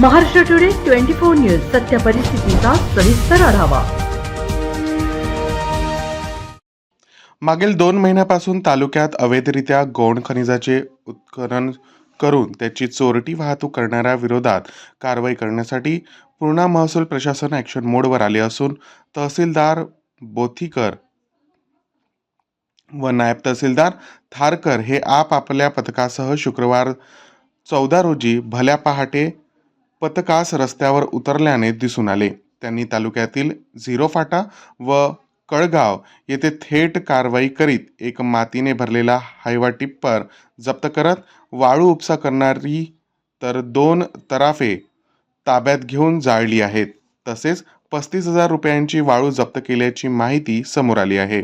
Maharashtra today twenty four news सत्य परिस्थितीचा सविस्तर आढावा. मागील दोन महिन्यापासून तालुक्यात अवैधरित्या गौण खनिजाचे उत्खनन करून त्याची चोरटी वाहतूक करणाऱ्या विरोधात कारवाई करण्यासाठी पूर्णा महसूल प्रशासन ॲक्शन मोडवर आले असून तहसीलदार बोथीकर व नायब तहसीलदार थारकर हे आप आपल्या पथकासह शुक्रवार चौदा रोजी भल्या पहाटे पथकास रस्त्यावर उतरल्याने दिसून आले. त्यांनी तालुक्यातील झिरो फाटा व कळगाव येथे थेट कारवाई करीत एक मातीने भरलेला हायवा टिप्पर जप्त करत वाळू उपसा करणारी तर दोन तराफे ताब्यात घेऊन जाळली आहेत. तसेच पस्तीस हजार रुपयांची वाळू जप्त केल्याची माहिती समोर आली आहे.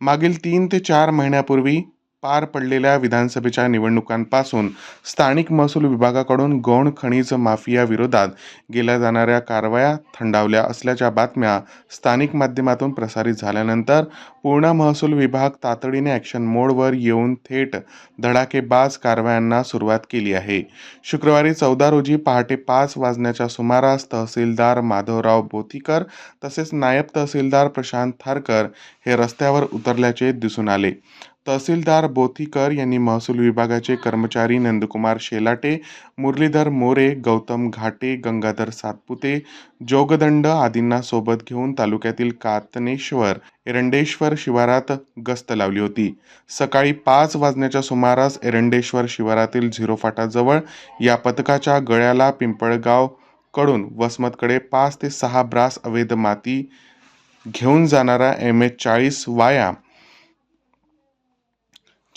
मागील तीन ते चार महिन्यापूर्वी पार पडलेल्या विधानसभेच्या निवडणुकांपासून स्थानिक महसूल विभागाकडून गौण खनिज माफिया विरोधात गेल्या जाणाऱ्या कारवाया थंडावल्या असल्याच्या बातम्या स्थानिक माध्यमातून प्रसारित झाल्यानंतर पूर्णा महसूल विभाग तातडीने ॲक्शन मोडवर येऊन थेट धडाकेबाज कारवायांना सुरुवात केली आहे. शुक्रवारी चौदा रोजी पहाटे पाच वाजण्याच्या सुमारास तहसीलदार माधवराव बोथीकर तसेच नायब तहसीलदार प्रशांत थारकर हे रस्त्यावर उतरल्याचे दिसून आले. तहसीलदार बोथीकर यांनी महसूल विभागाचे कर्मचारी नंदकुमार शेलाटे मुरलीधर मोरे गौतम घाटे गंगाधर सातपुते जोगदंड आदींना सोबत घेऊन तालुक्यातील कातनेश्वर एरंडेश्वर शिवारात गस्त लावली होती. सकाळी पाच वाजण्याच्या सुमारास एरंडेश्वर शिवारातील झिरो फाटाजवळ या पथकाच्या गळ्याला पिंपळगावकडून वसमतकडे पाच ते सहा ब्रास अवैध माती घेऊन जाणारा एम एच चाळीस वाया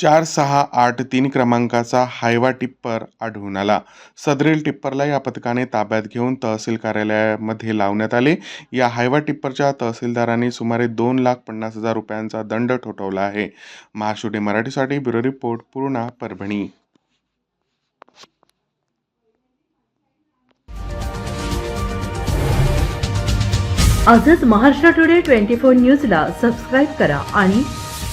चार सहा आठ तीन क्रमांकाचा हायवा टिप्पर आढळून आला. सदरील टिप्परला या पथकाने ताब्यात घेऊन तहसील कार्यालयामध्ये लावण्यात आले. या हायवा टिप्परच्या तहसीलदारांनी सुमारे दोन लाख पन्नास हजार रुपयांचा दंड ठोठवला आहे. महाशुडे मराठीसाठी ब्युरो रिपोर्ट पूर्णा परभणी. आजच महाराष्ट्र टुडे ट्वेंटी फोर न्यूजला सबस्क्राईब करा आणि